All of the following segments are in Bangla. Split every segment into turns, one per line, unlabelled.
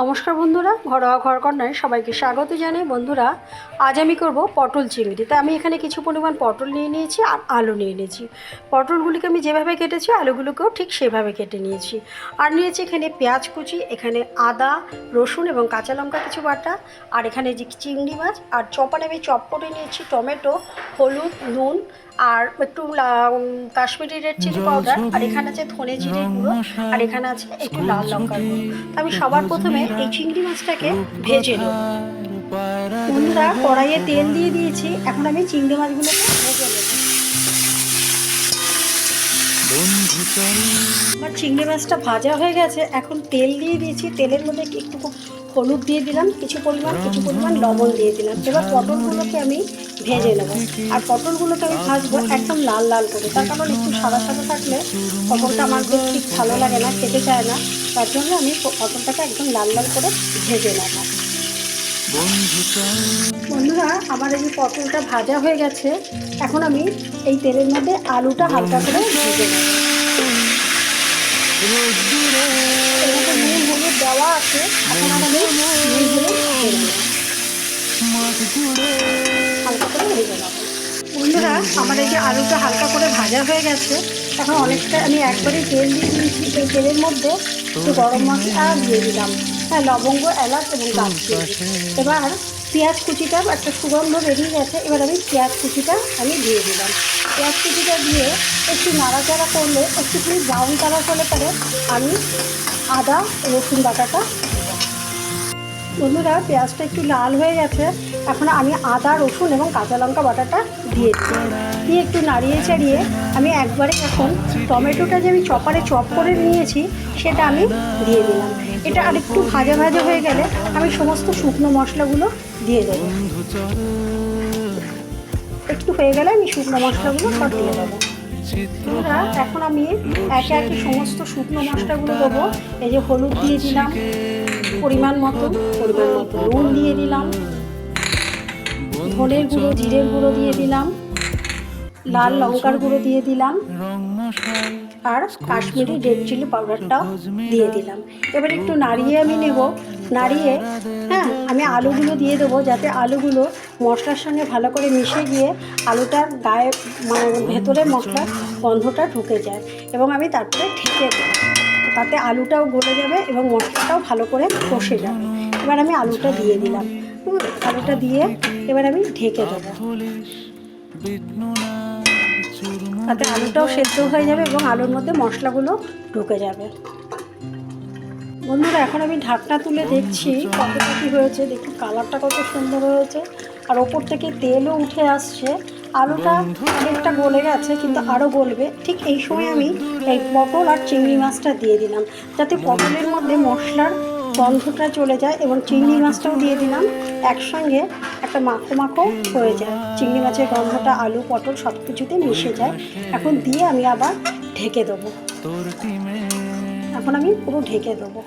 নমস্কার বন্ধুরা, ঘরোয়া ঘর কর্নারে সবাইকে স্বাগত জানাই। বন্ধুরা, আজ আমি করব পটল চিংড়ি। তাই আমি এখানে কিছু পরিমাণ পটল নিয়ে নিয়েছি আর আলু নিয়ে নিয়েছি। পটলগুলিকে আমি যেভাবে কেটেছি, আলুগুলোকেও ঠিক সেভাবে কেটে নিয়েছি। আর নিয়েছি এখানে পেঁয়াজ কুচি, এখানে আদা, রসুন এবং কাঁচা লঙ্কা কিছু বাটা, আর এখানে যে চিংড়ি মাছ, আর চপানে আমি চপ করে নিয়েছি টমেটো, হলুদ, নুন, আর একটু কাশ্মীরি রেড চিলি পাউডার, আর এখানে আছে ধনে জিরে গুঁড়ো, আর এখানে আছে একটু লাল লঙ্কার গুঁড়ো। তো আমি সবার প্রথমে এই চিংড়ি মাছটাকে ভেজে নেব। বন্ধুরা কড়াইয়ে তেল দিয়ে দিয়েছি। এখন আমি চিংড়ি মাছগুলোকে ভেজে নেব। আমার চিংড়ি মাছটা ভাজা হয়ে গেছে। এখন তেল দিয়ে দিয়েছি। তেলের মধ্যে একটু হলুদ দিয়ে দিলাম। কিছু পরিমাণ কিছু পরিমাণ লবণ দিয়ে দিলাম। এবার পটলগুলোকে আমি ভেজে নেব। আর পটলগুলোকে আমি ভাজবো একদম লাল লাল করে। তার কারণ একটু সাদা সাদা থাকলে পটলটা আমার ঠিক ভালো লাগে না, খেতে চায় না। তার জন্য আমি পটলটাকে একদম লাল লাল করে ভেজে নেব। বন্ধুরা, আমার এই পটলটা ভাজা হয়ে গেছে, এখন আমি এই তেলের মধ্যে আলুটা হালকা করে ভেজে দেওয়া আছে, এখন আর আমি নুন, হলুদ দিয়ে নেব। হালকা করে বন্ধুরা, আমার এই যে আলুটা হালকা করে ভাজা হয়ে গেছে, এখন অনেকটা আমি একবারে তেল দিয়ে দিয়েছি এই তেলের মধ্যে একটু গরম মশলা দিয়ে দিলাম। হ্যাঁ লবঙ্গ এলাচ এবং দারচিনি এবার পেঁয়াজ কুচিটা একটা সুগন্ধ বেরিয়ে গেছে এবার আমি পেঁয়াজ কুচিটা আমি দিয়ে দিলাম। পেঁয়াজ কুচিটা দিয়ে একটু নাড়াচাড়া করলে একটু প্লিজ ব্রাউন কালার হলে পরে আমি আদা রসুন বাটাটা বন্ধুরা পেঁয়াজটা একটু লাল হয়ে গেছে এখন আমি আদা রসুন এবং কাঁচা লঙ্কা বাটাটা দিয়ে দিচ্ছি দিয়ে একটু নাড়িয়ে চাড়িয়ে আমি একবারে এখন টমেটোটা যে আমি চপারে চপ করে নিয়েছি, সেটা আমি দিয়ে দিলাম। এটা আর একটু ভাজা ভাজা হয়ে গেলে আমি সমস্ত শুকনো মশলাগুলো দিয়ে দেবো। একটু হয়ে গেলে আমি শুকনো মশলাগুলো সব দিয়ে দেবো। এখন আমি একে একে সমস্ত শুকনো মশলাগুলো দেবো। এই যে হলুদ দিয়ে দিলাম, পরিমাণ মতো পরিমাণ মতো নুন দিয়ে দিলাম। ধনের গুঁড়ো, জিরের গুঁড়ো দিয়ে দিলাম। লাল লঙ্কার গুঁড়ো দিয়ে দিলাম। আর কাশ্মীরি রেড চিলি পাউডারটাও দিয়ে দিলাম। এবার একটু নাড়িয়ে আমি নেব। নাড়িয়ে হ্যাঁ আমি আলুগুলো দিয়ে দেবো যাতে আলুগুলো মশলার সঙ্গে ভালো করে মিশে গিয়ে আলুটার গায়ে মানে ভেতরে মশলার গন্ধটা ঢুকে যায়। এবং আমি তারপরে ঢেকে দেবো। তাতে আলুটাও গলে যাবে এবং মশলাটাও ভালো করে কষে যাবে। এবার আমি আলুটা দিয়ে দিলাম। হুম, আলুটা দিয়ে এবার আমি ঢেকে দেবো। তাতে আলুটাও সেদ্ধ হয়ে যাবে এবং আলুর মধ্যে মশলাগুলো ঢুকে যাবে। বন্ধুরা, এখন আমি ঢাকনা তুলে দেখছি কতটা কী হয়েছে দেখুন কালারটা কত সুন্দর হয়েছে। আর ওপর থেকে তেলও উঠে আসছে। আলুটা অনেকটা গলে গেছে, কিন্তু আরও গলবে। ঠিক এই সময় আমি এই পটল আর চিংড়ি মাছটা দিয়ে দিলাম। যাতে পটলের মধ্যে মশলার গন্ধটা চলে যায় এবং চিংড়ি মাছটাও দিয়ে দিলাম। একসঙ্গে একটা মাখো মাখো হয়ে যায়। চিংড়ি মাছের গন্ধটা আলু পটল সব কিছুতে মিশে যায়। এখন দিয়ে আমি আবার ঢেকে দেবো। এখন আমি পুরো ঢেকে দেবো।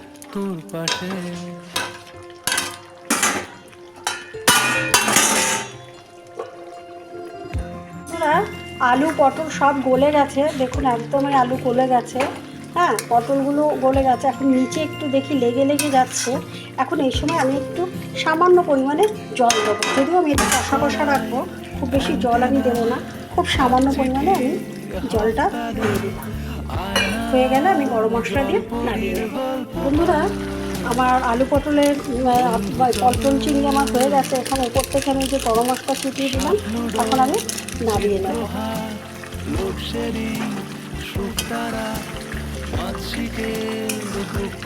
আলু পটল সব গলে গেছে। দেখুন একদমই আলু গলে গেছে। হ্যাঁ পটলগুলো গলে গেছে। এখন নিচে একটু দেখি লেগে লেগে যাচ্ছে। এখন এই সময় আমি একটু সামান্য পরিমাণে জল দেবো। যদিও আমি এটা কষা কষা রাখব, খুব বেশি জল আমি দেবো না। খুব সামান্য পরিমাণে আমি জলটা হয়ে গেলে আমি গরম মশলা দিয়ে নামিয়ে নেব। বন্ধুরা, আমার আলু পটলের পটল চিংড়ি আমার হয়ে গেছে। এখন ওপর থেকে আমি যে গরম মশলা ছিটিয়ে দিলাম এখন আমি নামিয়ে নেব।
গল্প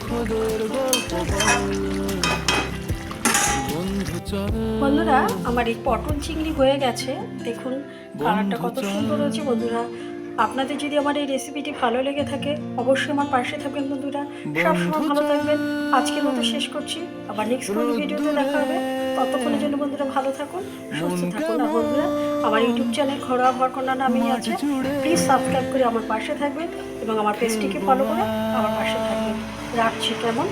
বন্ধুরা আমার এই পটল চিংড়ি হয়ে গেছে। দেখুন কালারটা কত সুন্দর হয়েছে বন্ধুরা। আপনাদের যদি আমার এই রেসিপিটি ভালো লেগে থাকে অবশ্যই আমার পাশে থাকবেন বন্ধুরা। সবসময় ভালো থাকবেন। আজকের মতো শেষ করছি। আবার নেক্সট কোনো ভিডিওতে দেখা হবে। ততক্ষণের জন্য বন্ধুরা ভালো থাকুন সুস্থ থাকুন। আর বন্ধুরা আমার ইউটিউব চ্যানেল ঘরোয়া ঘরকন্যা নামেই আছে। প্লিজ সাবস্ক্রাইব করে আমার পাশে থাকবেন এবং আমার পেজটিকে ফলো করে আমার পাশে থাকবেন। রাখছি কেমন?